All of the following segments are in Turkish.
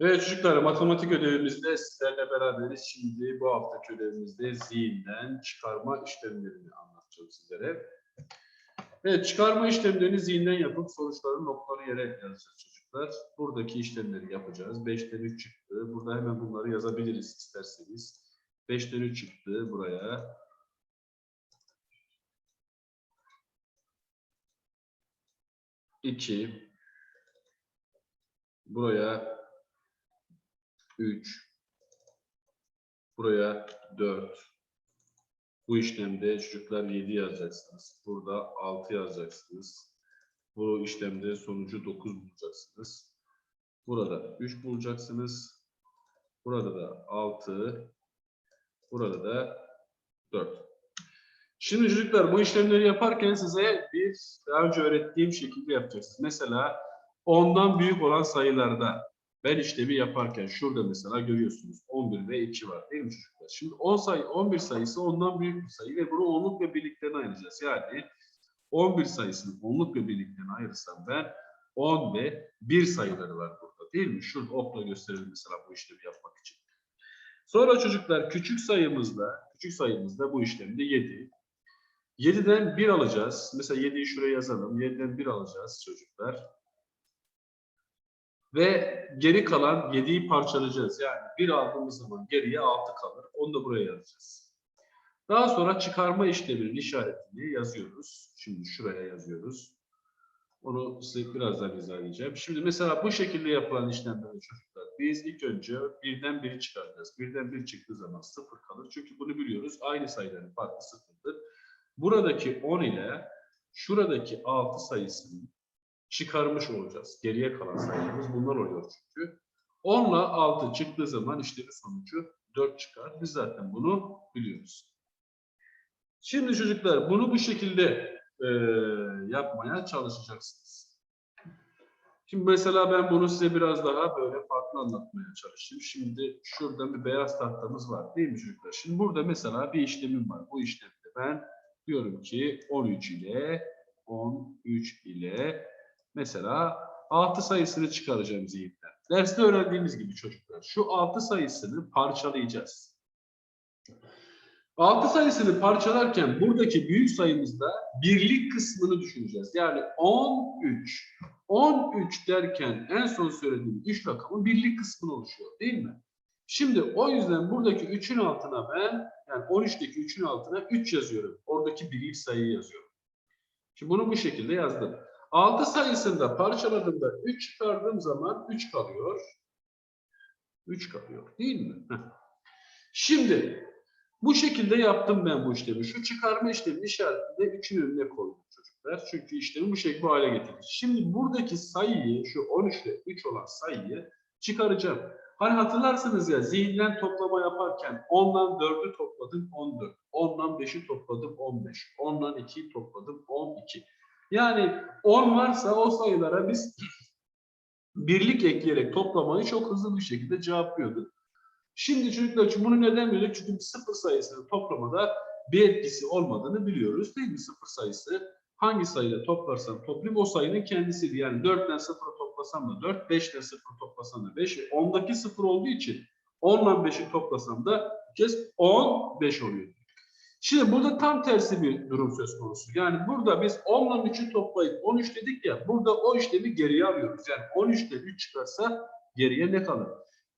Evet çocuklar matematik ödevimizde sizlerle beraberiz. Şimdi bu haftaki ödevimizde zihinden çıkarma işlemlerini anlatacağım sizlere. Evet çıkarma işlemlerini zihinden yapıp sonuçları noktalı yere yazacağız çocuklar. Buradaki işlemleri yapacağız. 5'ten 3 çıktı. Burada hemen bunları yazabiliriz isterseniz. 5'ten 3 çıktı buraya. İki. Buraya 3 buraya 4 bu işlemde çocuklar 7 yazacaksınız. Burada 6 yazacaksınız. Bu işlemde sonucu 9 bulacaksınız. Burada 3 bulacaksınız. Burada da 6 burada da 4. Şimdi çocuklar bu işlemleri yaparken size bir daha önce öğrettiğim şekilde yapacaksınız. Mesela 10'dan büyük olan sayılarda ben işlemi yaparken şurada mesela görüyorsunuz 11 ve 2 var değil mi çocuklar? Şimdi 10 sayı 11 sayısı ondan büyük bir sayı ve bunu onluk ve birliklerine ayıracağız. Yani 11 sayısını onluk ve birliklerine ayırırsam ben 10 ve 1 sayıları var burada değil mi? Şurada okla gösterelim mesela bu işlemi yapmak için. Sonra çocuklar küçük sayımızda küçük sayımızda bu işlemde 7. 7'den 1 alacağız. Mesela 7'yi şuraya yazalım. 7'den 1 alacağız çocuklar. Ve geri kalan 7'yi parçalayacağız. Yani 1 aldığımız zaman geriye 6 kalır. Onu da buraya yazacağız. Daha sonra çıkarma işleminin işaretini yazıyoruz. Şimdi şuraya yazıyoruz. Onu size birazdan izah Şimdi mesela bu şekilde yapılan işlemleri çocuklar. Biz ilk önce birden biri çıkaracağız. Birden bir çıktığı zaman sıfır kalır. Çünkü bunu biliyoruz. Aynı sayıların farkı sıfırdır. Buradaki 10 ile şuradaki 6 sayısının çıkarmış olacağız. Geriye kalan sayılarımız bunlar oluyor çünkü. 10 ile 6 çıktığı zaman işlemin sonucu 4 çıkar. Biz zaten bunu biliyoruz. Şimdi çocuklar bunu bu şekilde e, yapmaya çalışacaksınız. Şimdi mesela ben bunu size biraz daha böyle farklı anlatmaya çalışayım. Şimdi şurada bir beyaz tahtamız var değil mi çocuklar? Şimdi burada mesela bir işlemim var. Bu işlemde ben diyorum ki 13 ile 13 ile Mesela 6 sayısını çıkaracağım zihinden. Derste öğrendiğimiz gibi çocuklar. Şu 6 sayısını parçalayacağız. 6 sayısını parçalarken buradaki büyük sayımızda birlik kısmını düşüneceğiz. Yani 13. 13 derken en son söylediğim 3 rakamın birlik kısmını oluşuyor değil mi? Şimdi o yüzden buradaki 3'ün altına ben yani 13'teki 3'ün altına 3 yazıyorum. Oradaki birlik sayıyı yazıyorum. Şimdi bunu bu şekilde yazdım. 6 sayısında parçaladığımda 3 çıkardığım zaman 3 kalıyor. 3 kalıyor değil mi? Şimdi bu şekilde yaptım ben bu işlemi. Şu çıkarma işlemi işaretinde 3'ün önüne koydum çocuklar. Çünkü işlemi bu şekilde bu hale getirdik. Şimdi buradaki sayıyı şu 13 ile 3 olan sayıyı çıkaracağım. Hani hatırlarsınız ya zihinden toplama yaparken 10'dan 4'ü topladım 14. 10'dan 5'i topladım 15. 10'dan 2'yi topladım 12. Yani 10 varsa o sayılara biz birlik ekleyerek toplamayı çok hızlı bir şekilde cevaplıyorduk. Şimdi çocuklar için bunu neden böyle? Çünkü sıfır sayısını toplamada bir etkisi olmadığını biliyoruz değil mi? Sıfır sayısı hangi sayıyla toplarsam toplayayım o sayının kendisidir. Yani 4'ten 0'ı toplasam da 4, 5'ten 0'ı toplasam da 5. 10'daki 0 olduğu için 10 ile 5'i toplasam da bir kez 10, 5 oluyor. Şimdi burada tam tersi bir durum söz konusu. Yani burada biz 10 ile 3'ü toplayıp 13 dedik ya, burada o işlemi geriye alıyoruz. Yani 13'te 3 çıkarsa geriye ne kalır?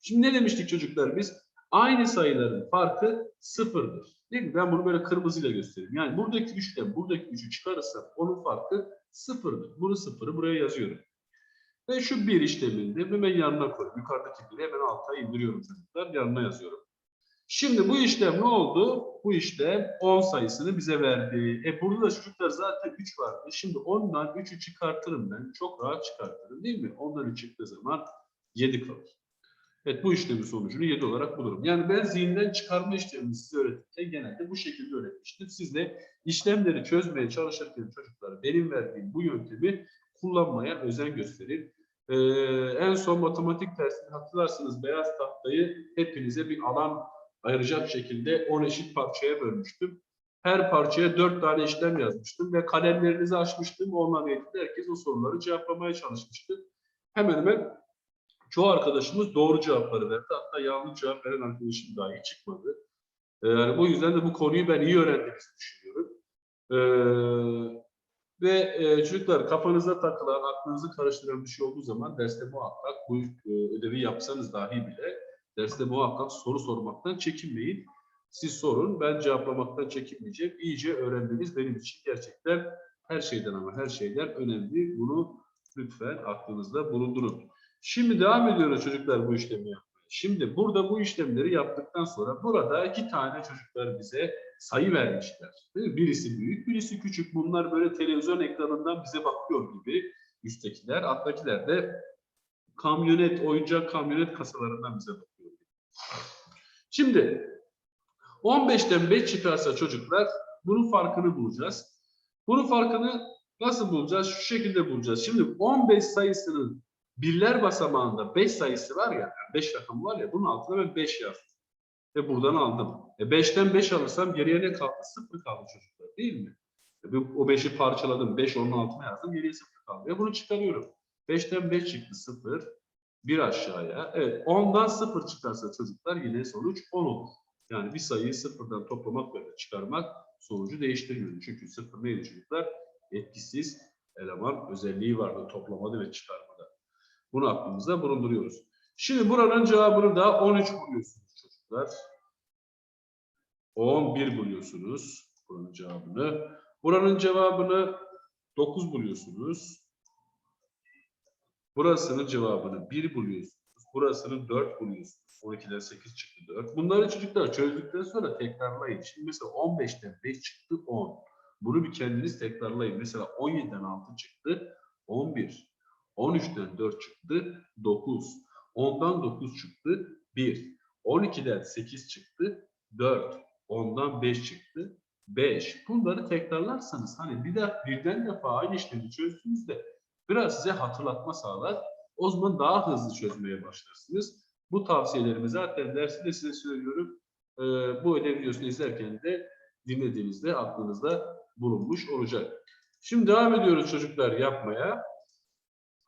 Şimdi ne demiştik çocuklar biz? Aynı sayıların farkı sıfırdır. Değil mi? Ben bunu böyle kırmızıyla göstereyim. Yani buradaki 3'ten buradaki 3'ü çıkarırsam onun farkı sıfırdır. Bunu sıfırı buraya yazıyorum. Ve şu bir işleminde hemen yanına koyuyorum. Yukarıdaki biri hemen alta indiriyorum çocuklar. Yanına yazıyorum. Şimdi bu işlem ne oldu? Bu işlem 10 sayısını bize verdi. E burada da çocuklar zaten 3 vardı. Şimdi 10'dan 3'ü çıkartırım ben. Çok rahat çıkartırım değil mi? 10'dan 3 çıktığı zaman 7 kalır. Evet bu işlemin sonucunu 7 olarak bulurum. Yani ben zihinden çıkarma işlemini size öğretirken genelde bu şekilde öğretmiştim. Siz de işlemleri çözmeye çalışırken çocuklar benim verdiğim bu yöntemi kullanmaya özen gösterin. Ee, en son matematik dersini hatırlarsınız beyaz tahtayı hepinize bir alan ayıracak şekilde 10 eşit parçaya bölmüştüm. Her parçaya 4 tane işlem yazmıştım ve kalemlerinizi açmıştım. Onunla birlikte herkes o soruları cevaplamaya çalışmıştı. Hemen hemen Çoğu arkadaşımız doğru cevapları verdi. Hatta yanlış cevap veren arkadaşım dahi çıkmadı. Ee, Yani o yüzden de bu konuyu ben iyi öğrendiğinizi düşünüyorum. Ee, ve e, çocuklar kafanıza takılan, aklınızı karıştıran bir şey olduğu zaman derste muhakkak bu e, ödevi yapsanız dahi bile derste muhakkak soru sormaktan çekinmeyin. Siz sorun, ben cevaplamaktan çekinmeyeceğim. İyice öğrenmeniz benim için gerçekten her şeyden ama her şeyden önemli. Bunu lütfen aklınızda bulundurun. Şimdi devam ediyoruz çocuklar bu işlemi yapmaya. Şimdi burada bu işlemleri yaptıktan sonra burada iki tane çocuklar bize sayı vermişler. Birisi büyük, birisi küçük. Bunlar böyle televizyon ekranından bize bakıyor gibi üsttekiler. Alttakiler de kamyonet, oyuncak kamyonet kasalarından bize bakıyor. Şimdi 15'ten 5 çıkarsa çocuklar bunun farkını bulacağız. Bunun farkını nasıl bulacağız? Şu şekilde bulacağız. Şimdi 15 sayısının birler basamağında 5 sayısı var ya, 5 rakam var ya bunun altına ben 5 yazdım. Ve buradan aldım. E 5'ten 5 alırsam geriye ne kaldı? 0 kaldı çocuklar değil mi? E o 5'i parçaladım. 5 onun altına yazdım. Geriye 0 kaldı. Ve bunu çıkarıyorum. 5'ten 5 çıktı 0. 1 aşağıya. Evet 10'dan 0 çıkarsa çocuklar yine sonuç 10 olur. Yani bir sayıyı sıfırdan toplamak ve çıkarmak sonucu değiştirmiyor. Çünkü sıfır neydi çocuklar? Etkisiz eleman özelliği vardı toplamada ve çıkarmada. Bunu aklımızda bulunduruyoruz. Şimdi buranın cevabını da 13 buluyorsunuz çocuklar. 11 buluyorsunuz buranın cevabını. Buranın cevabını 9 buluyorsunuz. Burasının cevabını 1 buluyorsunuz. Burasını 4 buluyorsunuz. 12'den 8 çıktı 4. Bunları çocuklar çözdükten sonra tekrarlayın. Şimdi mesela 15'ten 5 çıktı 10. Bunu bir kendiniz tekrarlayın. Mesela 17'den 6 çıktı 11. 13'ten 4 çıktı 9. 10'dan 9 çıktı 1. 12'den 8 çıktı 4. 10'dan 5 çıktı 5. Bunları tekrarlarsanız hani bir de birden defa aynı işlemi çözdüğünüzde biraz size hatırlatma sağlar. O zaman daha hızlı çözmeye başlarsınız. Bu tavsiyelerimi zaten dersi de size söylüyorum. Ee, bu ödev videosunu izlerken de dinlediğinizde aklınızda bulunmuş olacak. Şimdi devam ediyoruz çocuklar yapmaya.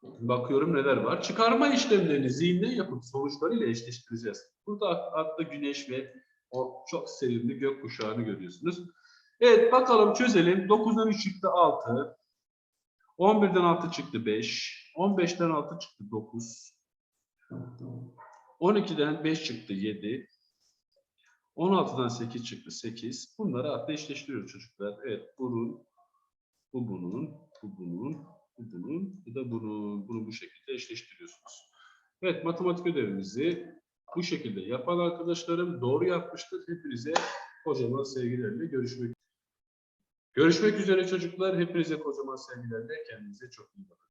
Bakıyorum neler var. Çıkarma işlemlerini zihinde yapıp sonuçlarıyla eşleştireceğiz. Burada altta güneş ve o çok sevimli gökkuşağını görüyorsunuz. Evet bakalım çözelim. 9'dan 3 çıktı 6. 11'den 6 çıktı 5. 15'ten 6 çıktı 9. 12'den 5 çıktı 7. 16'dan 8 çıktı 8. Bunları hatta çocuklar. Evet bunun, bu bunun, bu bunun, bu bunun, bu da bunun. Bunu bu şekilde eşleştiriyorsunuz. Evet matematik ödevimizi bu şekilde yapan arkadaşlarım doğru yapmıştır. Hepinize kocaman sevgilerle görüşmek Görüşmek üzere çocuklar. Hepinize kocaman sevgilerle. Kendinize çok iyi bakın.